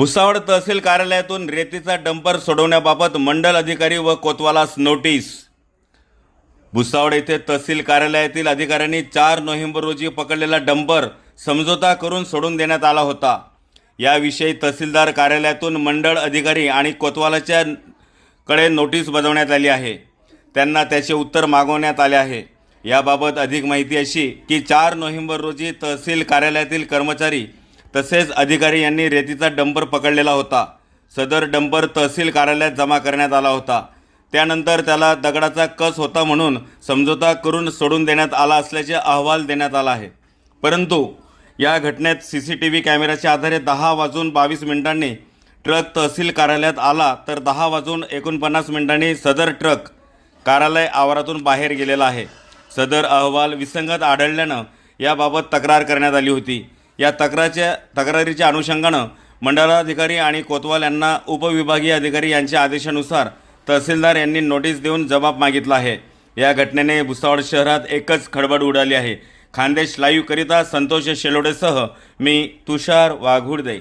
भुसावळ तहसील कार्यालयातून रेतीचा डंपर सोडवण्याबाबत मंडल अधिकारी व कोतवालास नोटीस. भुसावळ येथे तहसील कार्यालयातील अधिकाऱ्यांनी चार नोव्हेंबर रोजी पकडलेला डंपर समझोता करून सोडून देण्यात आला होता. याविषयी तहसीलदार कार्यालयातून मंडळ अधिकारी आणि कोतवालाच्या कडे नोटीस बजावण्यात आली आहे. त्यांना त्याचे उत्तर मागवण्यात आले आहे. याबाबत अधिक माहिती अशी की चार नोव्हेंबर रोजी तहसील कार्यालयातील कर्मचारी तसेच अधिकारी यांनी रेतीचा डंपर पकडलेला होता. सदर डंपर तहसील कार्यालयात जमा करण्यात आला होता. त्यानंतर त्याला दगडाचा कस होता म्हणून समझोता करून सोडून देण्यात आला असल्याचे अहवाल देण्यात आला आहे. परंतु या घटनेत सी सी टी व्ही कॅमेऱ्याच्या आधारे दहा वाजून बावीस मिनिटांनी ट्रक तहसील कार्यालयात आला तर दहा वाजून एकोणपन्नास मिनिटांनी सदर ट्रक कार्यालय आवारातून बाहेर गेलेला आहे. सदर अहवाल विसंगत आढळल्यानं याबाबत तक्रार करण्यात आली होती. या तक्रारच्या तक्रारीच्या अनुषंगानं मंडलाधिकारी आणि कोतवाल यांना उपविभागीय अधिकारी यांच्या आदेशानुसार तहसीलदार यांनी नोटीस देऊन जबाब मागितला आहे. या घटनेने भुसावळ शहरात एकच खडबड उडाली आहे. खानदेश लाईव्हकरिता संतोष शेलोडेसह मी तुषार वाघुडदे.